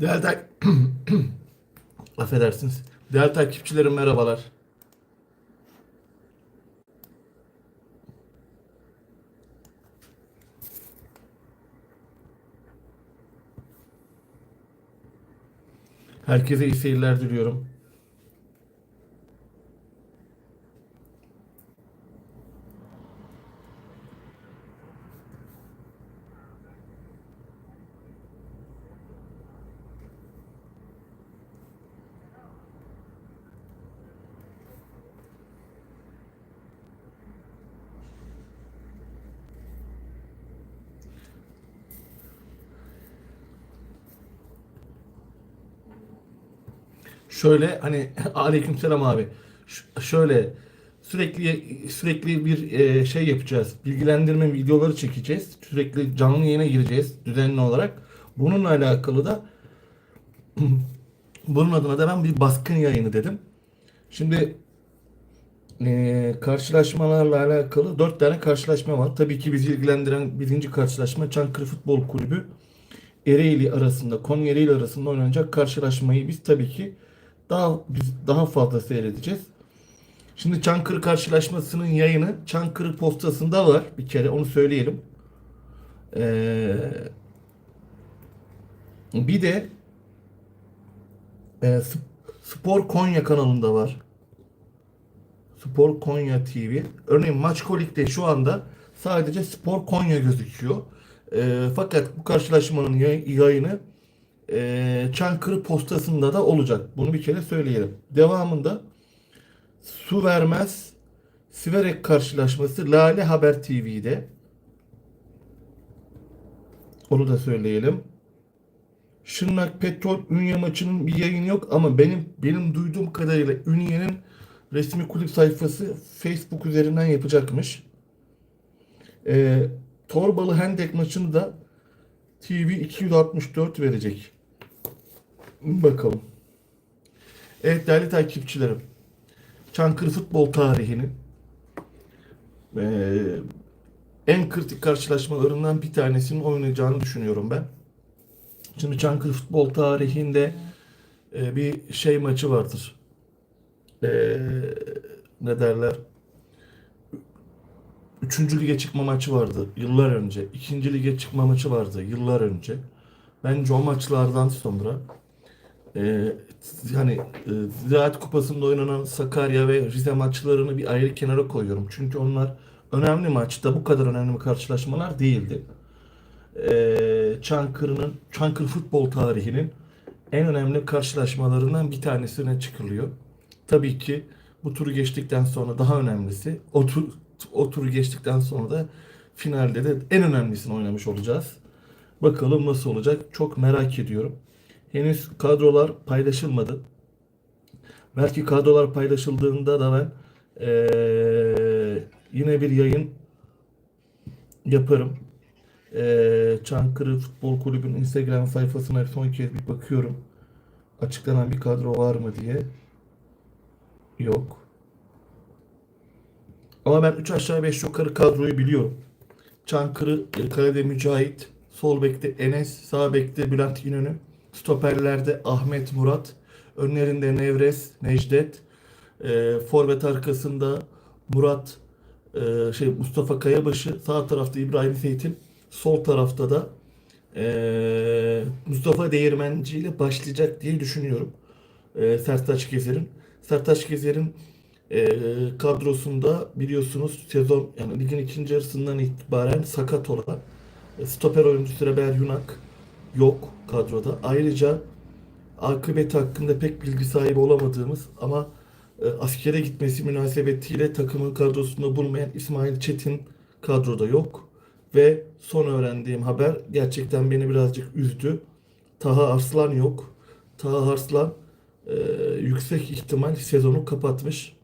Değerli tak... Affedersiniz. Değerli takipçilerim merhabalar. Herkese iyi seyirler diliyorum. Şöyle hani aleykümselam abi. Şöyle sürekli sürekli bir e, şey yapacağız. Bilgilendirme videoları çekeceğiz. Sürekli canlı yayına gireceğiz düzenli olarak. Bununla alakalı da bunun adına da ben bir baskın yayını dedim. Şimdi e, karşılaşmalarla alakalı dört tane karşılaşma var. Tabii ki bizi ilgilendiren birinci karşılaşma Çankırı Futbol Kulübü Ereğli arasında, Konya Ereğli arasında oynanacak karşılaşmayı biz tabii ki daha biz daha fazla seyredeceğiz. Şimdi Çankırı karşılaşmasının yayını Çankırı postasında var. Bir kere onu söyleyelim. Ee, bir de e, Sp- Spor Konya kanalında var. Spor Konya TV. Örneğin Maç Kolik'te şu anda sadece Spor Konya gözüküyor. Ee, fakat bu karşılaşmanın yay- yayını e, Çankırı postasında da olacak. Bunu bir kere söyleyelim. Devamında Su Vermez Siverek karşılaşması Lale Haber TV'de. Onu da söyleyelim. Şırnak Petrol Ünye maçının bir yayını yok ama benim benim duyduğum kadarıyla Ünye'nin resmi kulüp sayfası Facebook üzerinden yapacakmış. Ee, Torbalı Hendek maçını da TV 264 verecek. Bakalım. Evet değerli takipçilerim. Çankırı futbol tarihinin eee, en kritik karşılaşmalarından bir tanesinin oynayacağını düşünüyorum ben. Şimdi Çankırı futbol tarihinde eee, bir şey maçı vardır. Eee, ne derler? Üçüncü lige çıkma maçı vardı yıllar önce. İkinci lige çıkma maçı vardı yıllar önce. Bence o maçlardan sonra e, hani e, Ziraat Kupası'nda oynanan Sakarya ve Rize maçlarını bir ayrı kenara koyuyorum. Çünkü onlar önemli maçta bu kadar önemli karşılaşmalar değildi. E, Çankırı'nın Çankırı futbol tarihinin en önemli karşılaşmalarından bir tanesine çıkılıyor. Tabii ki bu turu geçtikten sonra daha önemlisi o, tur, o turu geçtikten sonra da finalde de en önemlisini oynamış olacağız. Bakalım nasıl olacak çok merak ediyorum. Henüz kadrolar paylaşılmadı. Belki kadrolar paylaşıldığında da ben eee, yine bir yayın yaparım. Eee, Çankırı Futbol Kulübü'nün Instagram sayfasına son kez bir bakıyorum. Açıklanan bir kadro var mı diye. Yok. Ama ben 3 aşağı 5 yukarı kadroyu biliyorum. Çankırı, Kalede Mücahit, Sol bekte Enes, sağ bekte Bülent İnönü, stoperlerde Ahmet Murat, önlerinde Nevres, Necdet, e, forvet arkasında Murat, e, şey Mustafa Kayabaşı, sağ tarafta İbrahim Seyit'in, sol tarafta da e, Mustafa Değirmenci ile başlayacak diye düşünüyorum. E, Sertaç Gezer'in. Sertaç Gezer'in e, kadrosunda biliyorsunuz sezon yani ligin ikinci yarısından itibaren sakat olan e, stoper oyuncusu Rebel Yunak yok kadroda. Ayrıca akıbeti hakkında pek bilgi sahibi olamadığımız ama e, askere gitmesi münasebetiyle takımın kadrosunda bulunmayan İsmail Çetin kadroda yok. Ve son öğrendiğim haber gerçekten beni birazcık üzdü. Taha Arslan yok. Taha Arslan e, yüksek ihtimal sezonu kapatmış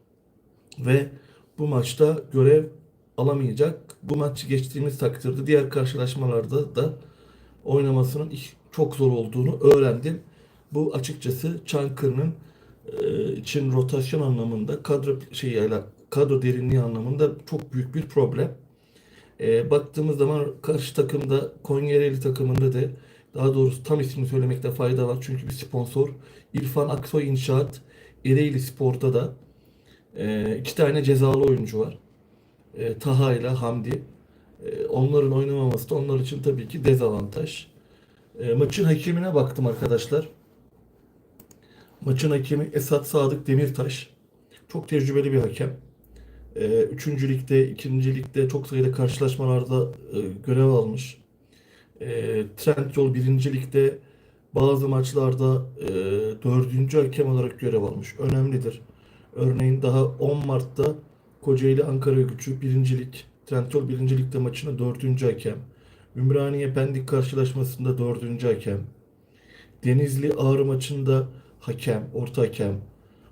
ve bu maçta görev alamayacak. Bu maçı geçtiğimiz takdirde diğer karşılaşmalarda da oynamasının çok zor olduğunu öğrendim. Bu açıkçası Çankırı'nın e, için rotasyon anlamında kadro şeyiyle kadro derinliği anlamında çok büyük bir problem. E, baktığımız zaman karşı takımda Konyaaltı takımında da Daha doğrusu tam ismini söylemekte fayda var. Çünkü bir sponsor. İrfan Aksoy İnşaat Ereğli Spor'da da e, iki tane cezalı oyuncu var. E, Taha ile Hamdi. Onların oynamaması da onlar için tabii ki dezavantaj. E, maçın hakemine baktım arkadaşlar. Maçın hakemi Esat Sadık Demirtaş. Çok tecrübeli bir hakem. E, üçüncü ligde, ikinci ligde çok sayıda karşılaşmalarda e, görev almış. E, Trendyol birinci ligde bazı maçlarda e, dördüncü hakem olarak görev almış. Önemlidir. Örneğin daha 10 Mart'ta Kocaeli Ankara Gücü birincilik, Trendyol birinci ligde maçında dördüncü hakem. Ümraniye Pendik karşılaşmasında dördüncü hakem. Denizli Ağrı maçında hakem, orta hakem.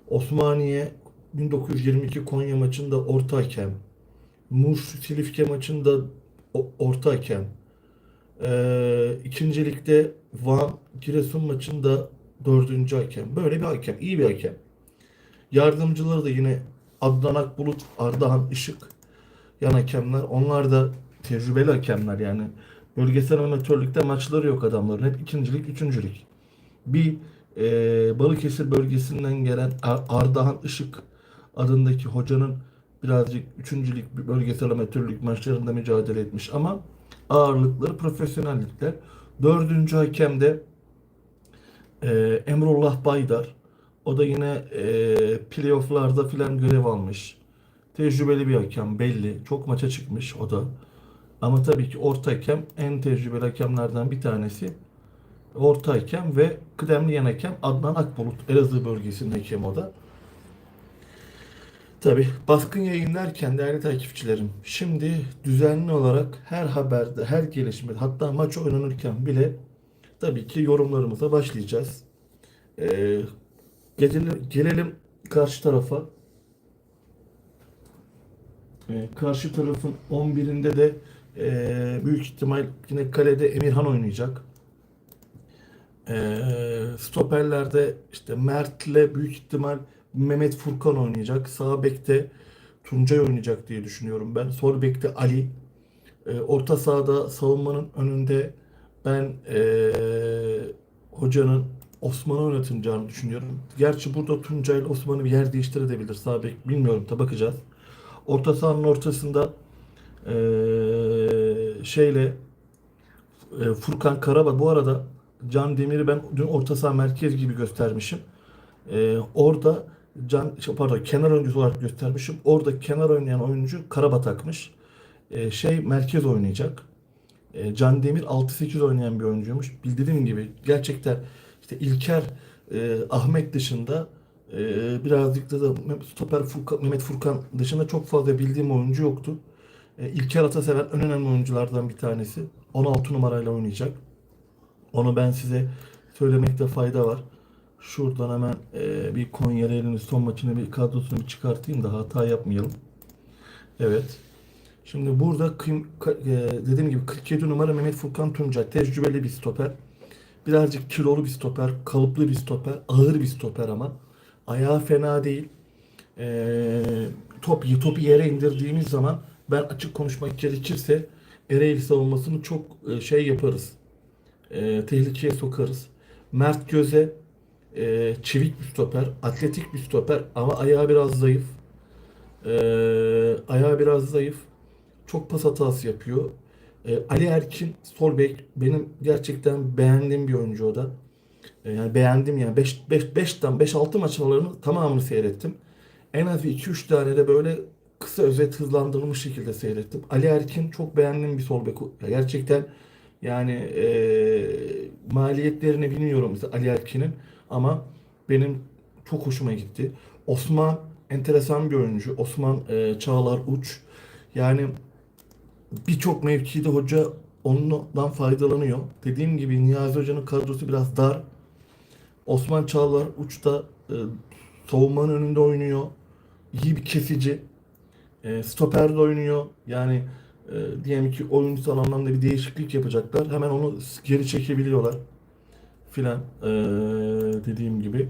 Osmaniye 1922 Konya maçında orta hakem. Muş Silifke maçında orta hakem. Ee, ikinci ligde Van Giresun maçında dördüncü hakem. Böyle bir hakem, iyi bir hakem. Yardımcıları da yine Adnan Akbulut, Ardahan Işık yan hakemler. Onlar da tecrübeli hakemler yani. Bölgesel amatörlükte maçları yok adamların. Hep ikincilik, üçüncülük. Bir e, Balıkesir bölgesinden gelen Ar- Ardahan Işık adındaki hocanın birazcık üçüncülük bölgesel amatörlük maçlarında mücadele etmiş ama ağırlıkları profesyonellikler. Dördüncü hakem de e, Emrullah Baydar. O da yine e, playofflarda filan görev almış. Tecrübeli bir hakem belli. Çok maça çıkmış o da. Ama tabii ki orta hakem en tecrübeli hakemlerden bir tanesi. Orta hakem ve kıdemli yan hakem Adnan Akbulut. Elazığ bölgesinin hakemi o da. Tabii baskın yayınlarken değerli takipçilerim şimdi düzenli olarak her haberde, her gelişmede hatta maç oynanırken bile tabii ki yorumlarımıza başlayacağız. Ee, gelelim, gelelim karşı tarafa. Ee, karşı tarafın 11'inde de e, büyük ihtimal yine kalede Emirhan oynayacak. Ee, stoperlerde işte Mert'le büyük ihtimal Mehmet Furkan oynayacak. Sağ bekte Tuncay oynayacak diye düşünüyorum ben. Sol bekte Ali. Ee, orta sahada savunmanın önünde ben ee, hocanın Osman'ı oynatacağını düşünüyorum. Gerçi burada Tuncay ile Osman'ı bir yer değiştirebilir. Sağ bek bilmiyorum da bakacağız. Orta sahanın ortasında ee, şeyle e, Furkan Karaba bu arada Can Demir'i ben dün orta saha merkez gibi göstermişim. Ee, orada Can şey, pardon kenar oyuncusu olarak göstermişim. Orada kenar oynayan oyuncu Karabatak'mış. Ee, şey merkez oynayacak. Ee, Can Demir 6-8 oynayan bir oyuncuymuş. Bildiğim gibi gerçekten işte İlker e, Ahmet dışında e, birazcık da, da stoper Furkan, Mehmet Furkan dışında çok fazla bildiğim oyuncu yoktu. E, İlker Atasever en önemli oyunculardan bir tanesi. 16 numarayla oynayacak. Onu ben size söylemekte fayda var. Şuradan hemen e, bir Konya'nın son maçını bir kadrosunu bir çıkartayım da hata yapmayalım. Evet. Şimdi burada kıym- e, dediğim gibi 47 numara Mehmet Furkan Tuncay tecrübeli bir stoper. Birazcık kilolu bir stoper, kalıplı bir stoper, ağır bir stoper ama ayağı fena değil. E, top topu yere indirdiğimiz zaman ben açık konuşmak gerekirse Ereğli savunmasını çok e, şey yaparız. E, tehlikeye sokarız. Mert Göze e, çevik bir stoper, atletik bir stoper ama ayağı biraz zayıf. E, ayağı biraz zayıf. Çok pas hatası yapıyor. E, Ali Erkin sol bek benim gerçekten beğendiğim bir oyuncu o da. E, yani beğendim yani 5 5 5'ten 5-6 maçlarını tamamını seyrettim. En az 2-3 tane de böyle kısa özet hızlandırılmış şekilde seyrettim. Ali Erkin çok beğendiğim bir sol bek. Gerçekten yani e, maliyetlerini bilmiyorum mesela Ali Erkin'in ama benim çok hoşuma gitti. Osman enteresan bir oyuncu. Osman e, Çağlar Uç. Yani birçok mevkide hoca ondan faydalanıyor. Dediğim gibi Niyazi Hoca'nın kadrosu biraz dar. Osman Çağlar Uç'ta e, savunmanın önünde oynuyor. İyi bir kesici. E, stoperde oynuyor. Yani e, diyelim ki oyunsal anlamda bir değişiklik yapacaklar. Hemen onu geri çekebiliyorlar. Filan e, dediğim gibi.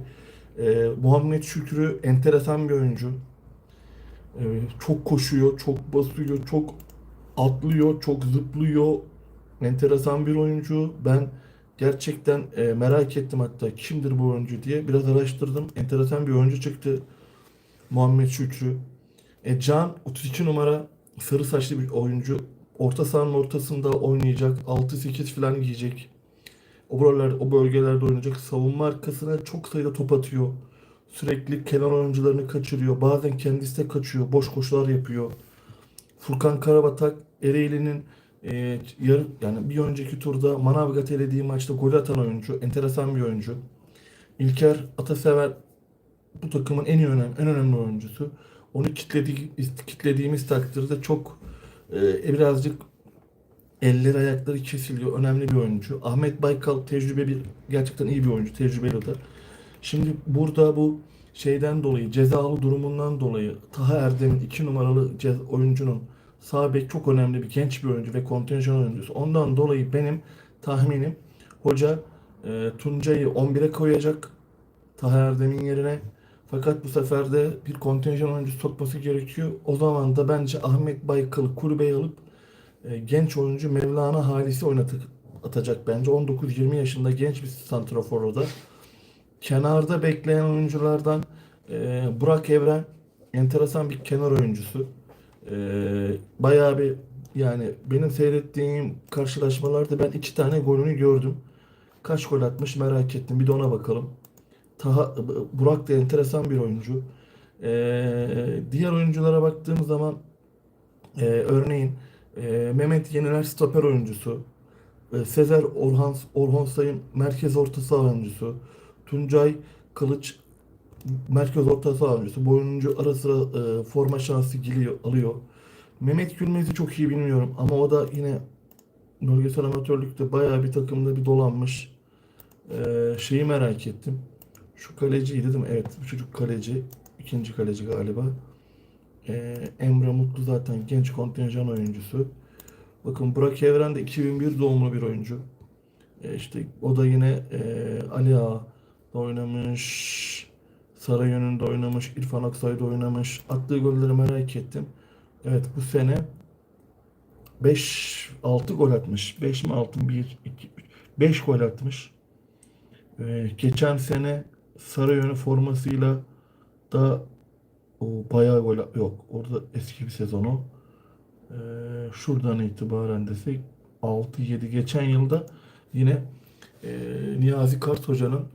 E, Muhammed Şükrü enteresan bir oyuncu. E, çok koşuyor, çok basıyor, çok atlıyor, çok zıplıyor. Enteresan bir oyuncu. Ben Gerçekten e, merak ettim hatta kimdir bu oyuncu diye. Biraz araştırdım. Enteresan bir oyuncu çıktı. Muhammed Şükrü. E, Can 32 numara sarı saçlı bir oyuncu. Orta sahanın ortasında oynayacak. 6-8 falan giyecek. O buralar, o bölgelerde oynayacak. Savunma arkasına çok sayıda top atıyor. Sürekli kenar oyuncularını kaçırıyor. Bazen kendisi de kaçıyor. Boş koşular yapıyor. Furkan Karabatak Ereğli'nin e, yarı, yani bir önceki turda Manavgat elediği maçta gol atan oyuncu. Enteresan bir oyuncu. İlker Atasever bu takımın en iyi önemli, en önemli oyuncusu. Onu kitledi, kitlediğimiz takdirde çok e, birazcık elleri ayakları kesiliyor. Önemli bir oyuncu. Ahmet Baykal tecrübe bir gerçekten iyi bir oyuncu. Tecrübeli o. Şimdi burada bu şeyden dolayı cezalı durumundan dolayı Taha Erdem'in iki numaralı oyuncunun sağ bek çok önemli bir genç bir oyuncu ve kontenjan oyuncusu. Ondan dolayı benim tahminim hoca e, Tuncay'ı 11'e koyacak Taha Erdem'in yerine. Fakat bu sefer de bir kontenjan oyuncusu sokması gerekiyor. O zaman da bence Ahmet Baykal'ı kulübeye alıp e, genç oyuncu Mevlana Halis'i oynatıp atacak bence. 19-20 yaşında genç bir santrafor o da. Kenarda bekleyen oyunculardan e, Burak Evren enteresan bir kenar oyuncusu. E, bayağı bir yani benim seyrettiğim karşılaşmalarda ben iki tane golünü gördüm. Kaç gol atmış merak ettim. Bir de ona bakalım. Taha, Burak da enteresan bir oyuncu. E, diğer oyunculara baktığım zaman e, örneğin e, Mehmet Yeneler stoper oyuncusu. E, Sezer Orhan, Orhan Sayın merkez orta saha oyuncusu. Tuncay Kılıç merkez orta saha oyuncusu. Bu oyuncu ara sıra e, forma şansı geliyor, alıyor. Mehmet Gülmez'i çok iyi bilmiyorum ama o da yine bölgesel amatörlükte bayağı bir takımda bir dolanmış. E, şeyi merak ettim. Şu kaleciydi değil mi? Evet bu çocuk kaleci. ikinci kaleci galiba. E, Emre Mutlu zaten genç kontenjan oyuncusu. Bakın Burak Evren de 2001 doğumlu bir oyuncu. E, işte o da yine e, Ali Ağa'da oynamış. Sarayönü'nde oynamış. İrfan Aksay'da oynamış. Attığı golleri merak ettim. Evet bu sene 5 6 gol atmış. 5 mi 6 mı 1 2 3 5 gol atmış. E, geçen sene Sarayönü formasıyla da o bayağı gol yok. Orada eski bir sezonu. Ee, şuradan itibaren desek 6-7 geçen yılda yine e, Niyazi Kart Hoca'nın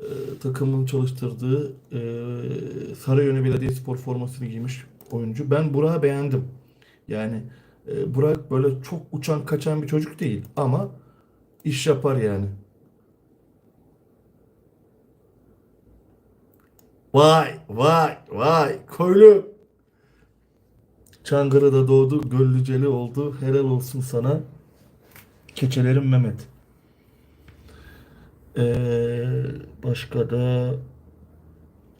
e, takımın çalıştırdığı e, Sarıyönü Belediyespor formasını giymiş oyuncu. Ben Burak'ı beğendim. Yani e, Burak böyle çok uçan kaçan bir çocuk değil ama iş yapar yani. Vay vay vay koylu. Çankırı'da doğdu, Göllüceli oldu. Helal olsun sana. Keçelerim Mehmet. Ee, başka da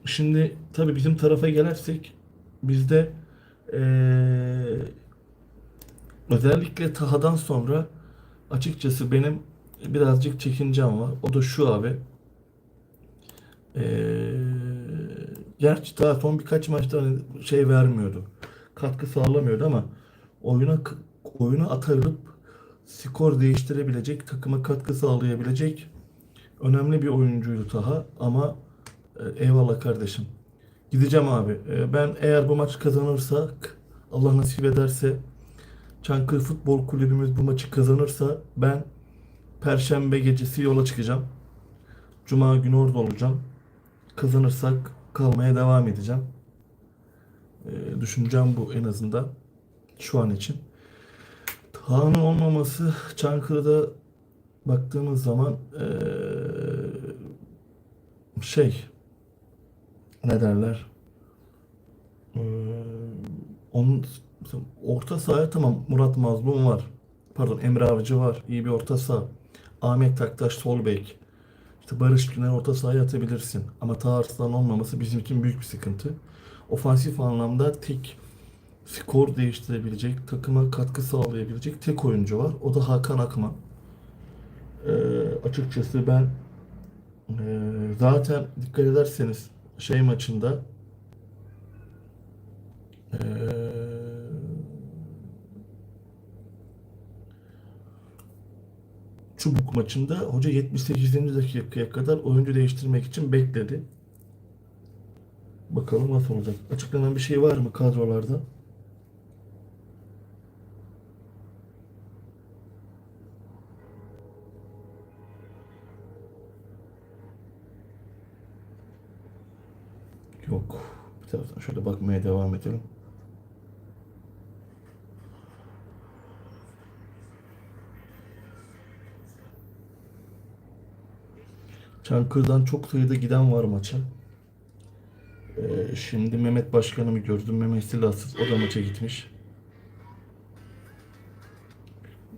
şimdi tabii bizim tarafa gelirsek bizde ee, özellikle Taha'dan sonra açıkçası benim birazcık çekincem var. O da şu abi. Ee, gerçi daha son birkaç maçta şey vermiyordu. Katkı sağlamıyordu ama oyuna oyuna atılıp skor değiştirebilecek, takıma katkı sağlayabilecek önemli bir oyuncuydu Taha ama e, eyvallah kardeşim. Gideceğim abi. E, ben eğer bu maç kazanırsak Allah nasip ederse Çankırı Futbol Kulübümüz bu maçı kazanırsa ben Perşembe gecesi yola çıkacağım. Cuma günü orada olacağım. Kazanırsak kalmaya devam edeceğim. E, düşüncem bu en azından şu an için. Taha'nın olmaması Çankırı'da baktığımız zaman e, şey ne derler E, onun orta sahaya tamam Murat Mazlum var. Pardon Emre Avcı var. İyi bir orta saha. Ahmet Taktaş sol bek. İşte Barış Güner orta sahaya atabilirsin. Ama Taha olmaması bizim için büyük bir sıkıntı. Ofansif anlamda tek skor değiştirebilecek, takıma katkı sağlayabilecek tek oyuncu var. O da Hakan Akman. Ee, açıkçası ben e, zaten dikkat ederseniz şey maçında e, Çubuk maçında hoca 78. dakikaya kadar oyuncu değiştirmek için bekledi. Bakalım nasıl olacak. Açıklanan bir şey var mı kadrolarda? Yok. Bir taraftan şöyle bakmaya devam edelim. Çankırı'dan çok sayıda giden var maça. Ee, şimdi Mehmet Başkanımı gördüm. Mehmet Silahsız o da maça gitmiş.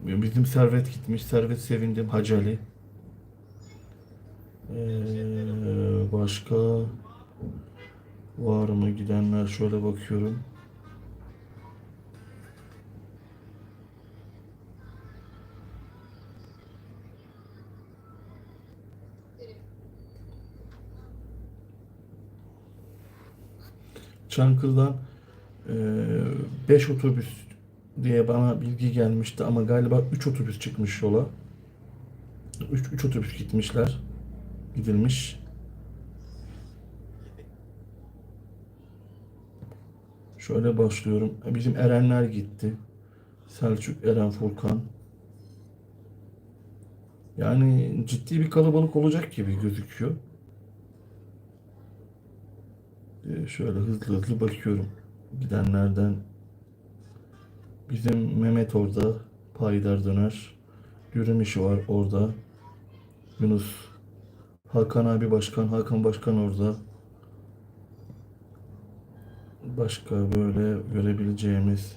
Bizim Servet gitmiş. Servet sevindim. Hacı Ali. Ee, başka var mı gidenler? Şöyle bakıyorum. Çankırı'dan 5 otobüs diye bana bilgi gelmişti ama galiba 3 otobüs çıkmış yola. 3 3 otobüs gitmişler. Gidilmiş. Şöyle başlıyorum. Bizim Erenler gitti. Selçuk, Eren, Furkan. Yani ciddi bir kalabalık olacak gibi gözüküyor. Ee, Şöyle hızlı hızlı bakıyorum. Gidenlerden bizim Mehmet orada. Paydar Döner. Yürümüş var orada. Yunus. Hakan abi başkan. Hakan başkan orada. Başka böyle görebileceğimiz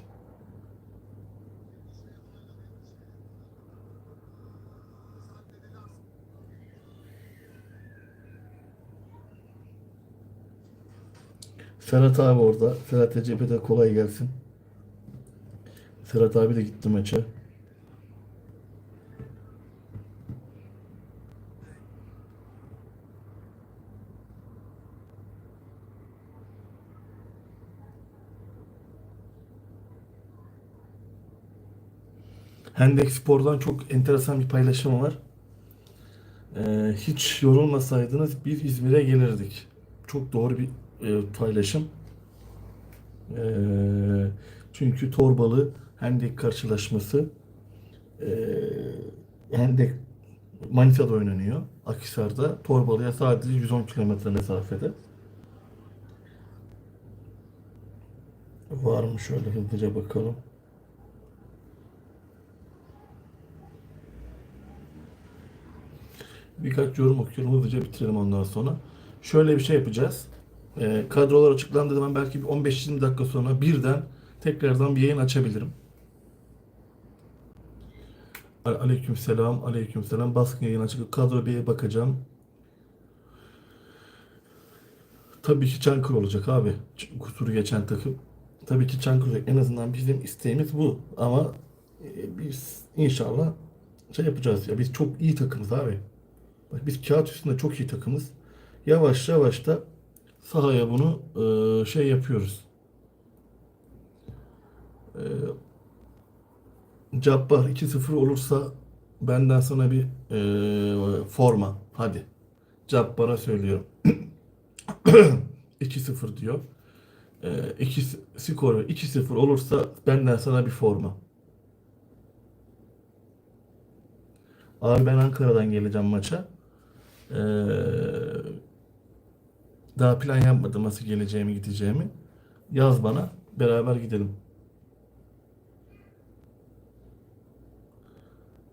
Serhat abi orada. Serhat Recep'e de kolay gelsin. Serhat abi de gitti maça. Hendek Spor'dan çok enteresan bir paylaşım var. Ee, hiç yorulmasaydınız biz İzmir'e gelirdik. Çok doğru bir e, paylaşım. Ee, çünkü Torbalı Hendek karşılaşması e, Hendek Manisa'da oynanıyor. Akhisar'da. Torbalı'ya sadece 110 kilometre mesafede. Var mı şöyle hızlıca bakalım. Birkaç yorum okuyorum hızlıca bitirelim ondan sonra. Şöyle bir şey yapacağız. Ee, kadrolar açıklandığı zaman belki bir 15-20 dakika sonra birden tekrardan bir yayın açabilirim. Aleyküm selam, aleyküm selam. Baskın yayın açık. Kadro bir bakacağım. Tabii ki Çankırı olacak abi. Kusuru geçen takım. Tabii ki Çankırı olacak. En azından bizim isteğimiz bu. Ama e, biz inşallah şey yapacağız ya. Biz çok iyi takımız abi. Bak biz kağıt üstünde çok iyi takımız. Yavaş yavaş da sahaya bunu e, şey yapıyoruz. E, Cabbar 2-0 olursa benden sana bir e, forma. Hadi. Cabbar'a söylüyorum. 2-0 diyor. E, iki, skoru 2-0 olursa benden sana bir forma. Abi ben Ankara'dan geleceğim maça. Ee, daha plan yapmadım nasıl geleceğimi gideceğimi. Yaz bana beraber gidelim.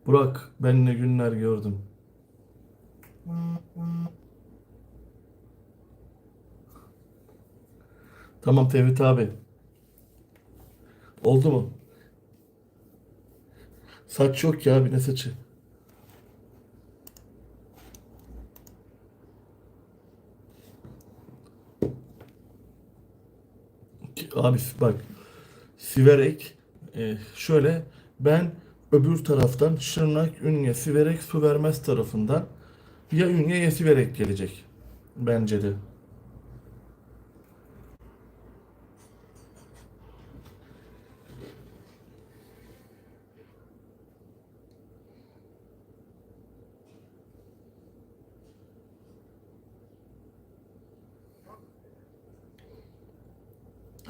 Burak ben ne günler gördüm. Tamam Tevhid abi. Oldu mu? Saç yok ya bir ne saçı? Abi bak Siverek e, şöyle ben öbür taraftan Şırnak, Ünye, Siverek, su vermez tarafından ya Ünye ya Siverek gelecek. Bence de.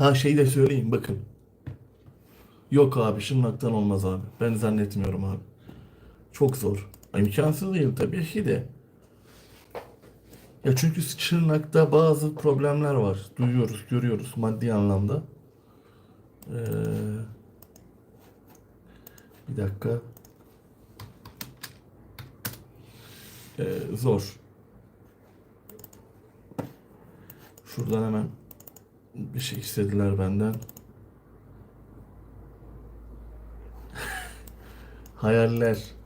Ha şeyi de söyleyeyim bakın. Yok abi Şırnak'tan olmaz abi. Ben zannetmiyorum abi. Çok zor. İmkansız değil tabii ki de. Ya çünkü Şırnak'ta bazı problemler var. Duyuyoruz, görüyoruz maddi anlamda. Ee, bir dakika. Ee, zor. Şuradan hemen bir şey istediler benden. Hayaller.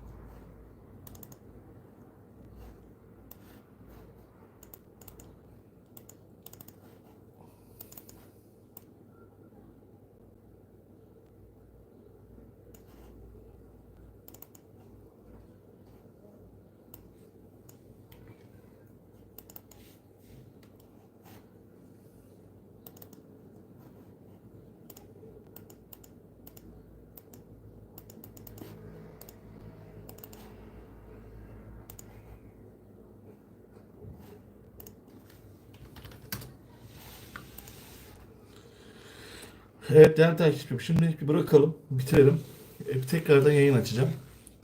Evet değerli takipçim şimdi bırakalım, bitirelim. E, tekrardan yayın açacağım.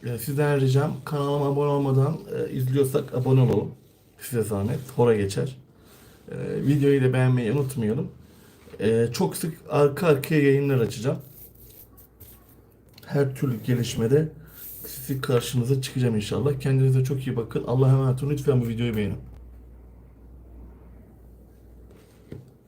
E, sizden ricam kanalıma abone olmadan e, izliyorsak abone olalım. Size zahmet. Hora geçer. E, videoyu da beğenmeyi unutmayalım. E, çok sık arka arkaya yayınlar açacağım. Her türlü gelişmede sizi karşınıza çıkacağım inşallah. Kendinize çok iyi bakın. Allah'a emanet olun. Lütfen bu videoyu beğenin.